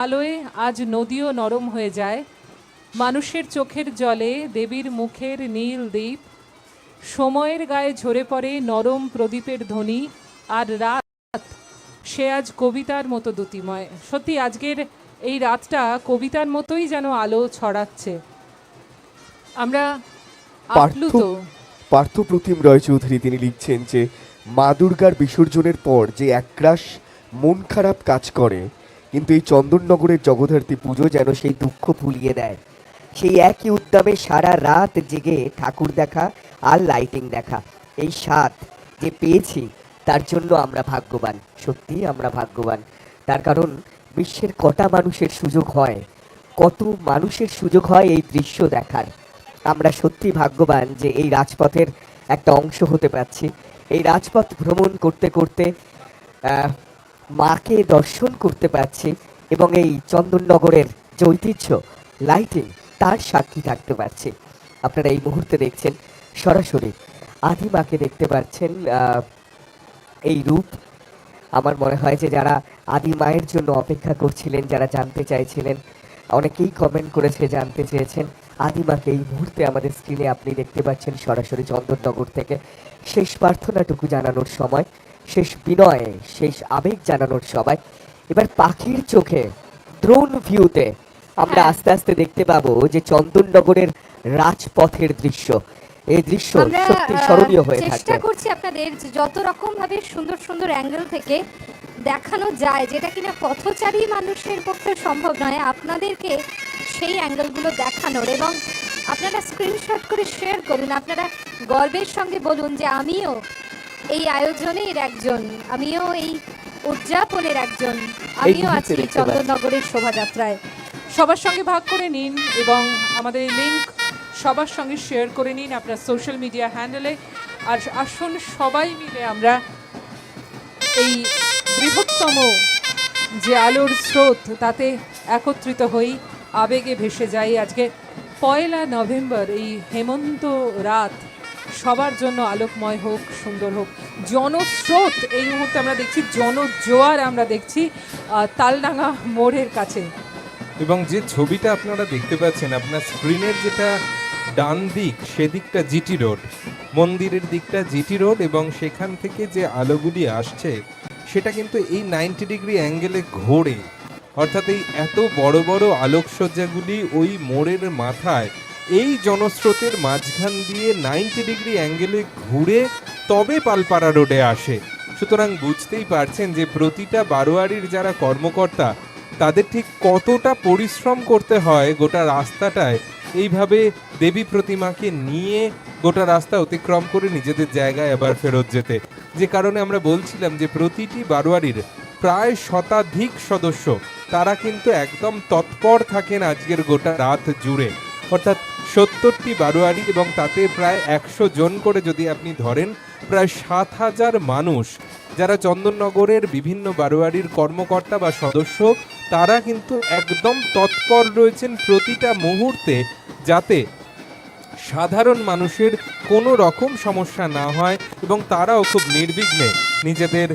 আলোয় আজ নদীও নরম হয়ে যায়। মানুষের চোখের জলে দেবীর মুখের নীল দ্বীপ সময়ের গায়ে ঝরে পড়ে নরম প্রদীপের ধ্বনি আর রাত সে আজ কবিতার মতো দ্যুতিময় সত্যি আজকের এই রাতটা কবিতার মতোই যেন আলো ছড়াচ্ছে। আমরা আপ্লুত। পার্থ প্রতিম রয় চৌধুরী তিনি লিখছেন যে মা দুর্গার বিসর্জনের পর যে একরাশ মন খারাপ কাজ করে কিন্তু এই চন্দননগরের জগদ্ধাত্রী পুজো যেন সেই দুঃখ ভুলিয়ে দেয়। সেই একই উদ্যমে সারা রাত জেগে ঠাকুর দেখা আর লাইটিং দেখা। এই স্বাদ যে পেয়েছি, তার জন্য আমরা ভাগ্যবান। সত্যি আমরা ভাগ্যবান। তার কারণ, বিশ্বের কটা মানুষের সুযোগ হয়, কত মানুষের সুযোগ হয় এই দৃশ্য দেখার। আমরা সত্যি ভাগ্যবান যে এই রাজপথের একটা অংশ হতে পারছি। এই রাজপথ ভ্রমণ করতে করতে মাকে দর্শন করতে পারছি এবং এই চন্দননগরের যে ঐতিহ্য লাইটিং তার সাক্ষী থাকতে পারছি। আপনারা এই মুহূর্তে দেখছেন সরাসরি আদি মাকে দেখতে পাচ্ছেন এই রূপ। আমার মনে হয় যে যারা আদি মায়ের জন্য অপেক্ষা করছিলেন, যারা জানতে চাইছিলেন, অনেকেই কমেন্ট করেছে, জানতে চেয়েছেন, আদি আদিমাকে এই মুহূর্তে আমাদের স্ক্রিনে আপনি দেখতে পাচ্ছেন সরাসরি চন্দননগর থেকে। শেষ প্রার্থনাটুকু জানানোর সময় শেষ বিনয়ে শেষ আবেগ জানানোর সময়। এবার পাখির চোখে দ্রোন ভিউতে আমরা হ্যাঁ। আস্তে আস্তে দেখতে পাবো যে চন্দননগরের রাজপথের দৃশ্য। এই দৃশ্য সত্যি স্মরণীয় হয়ে থাকে। চেষ্টা করছি আপনাদের যত রকম ভাবে সুন্দর সুন্দর অ্যাঙ্গেল থেকে দেখানো যায় যেটা কিনা পথচারী মানুষের পক্ষে সম্ভব নয় আপনাদেরকে সেই অ্যাঙ্গেলগুলো দেখানোর। এবং আপনারা স্ক্রিনশট করে শেয়ার করুন আপনারা গর্বের সঙ্গে বলুন যে আমিও এই আয়োজনের একজন আমিও এই উদযাপনের একজন আমিও আছি চন্দননগরের শোভাযাত্রায়। সবার সঙ্গে ভাগ করে নিন এবং আমাদের লিঙ্ক সবার সঙ্গে শেয়ার করে নিন আপনার সোশ্যাল মিডিয়া হ্যান্ডেলে আর আসুন সবাই মিলে আমরা এই বৃহত্তম যে আলোর স্রোত তাতে একত্রিত হই আবেগে ভেসে যাই। আজকে পয়লা নভেম্বর এই হেমন্ত রাত সবার জন্য আলোকময় হোক, সুন্দর হোক। জনস্রোত, এই মুহূর্তে আমরা দেখছি, জনজোয়ার আমরা দেখছি তালডাঙ্গা মোড়ের কাছে। এবং যে ছবিটা আপনারা দেখতে পাচ্ছেন, আপনার স্ক্রিনের যেটা ডান দিক, সেদিকটা জিটি রোড। মন্দিরের দিকটা জিটি রোড এবং সেখান থেকে যে আলোগুলি আসছে, সেটা কিন্তু এই নাইনটি ডিগ্রি অ্যাঙ্গেলে ঘোরে। অর্থাৎ এই এত বড় বড় আলোকসজ্জাগুলি ওই মোড়ের মাথায় এই জনস্রোতের মাঝখান দিয়ে নাইনটি ডিগ্রি অ্যাঙ্গেলে ঘুরে তবে পালপাড়া রোডে আসে। সুতরাং বুঝতেই পারছেন যে প্রতিটা বারোয়ারির যারা কর্মকর্তা, তাদের ঠিক কতটা পরিশ্রম করতে হয় গোটা রাস্তাটায়। এইভাবে দেবী প্রতিমাকে নিয়ে গোটা রাস্তা অতিক্রম করে নিজেদের জায়গায় আবার ফেরত যেতে। যে কারণে আমরা বলছিলাম যে প্রতিটি বারোয়ারির প্রায় শতাধিক সদস্য, তারা কিন্তু একদম তৎপর থাকেন আজকের গোটা রাত জুড়ে। অর্থাৎ সত্তরটি বারোয়ারি এবং তাতে প্রায় একশো জন করে যদি আপনি ধরেন, প্রায় সাত হাজার মানুষ। যারা চন্দননগরের বিভিন্ন বারোয়ারির কর্মকর্তা বা সদস্য, তারা কিন্তু একদম তৎপর রয়েছেন প্রতিটা মুহূর্তে যাতে সাধারণ মানুষের কোনো রকম সমস্যা না হয় এবং তারাও খুব নির্বিঘ্নে নিজেদের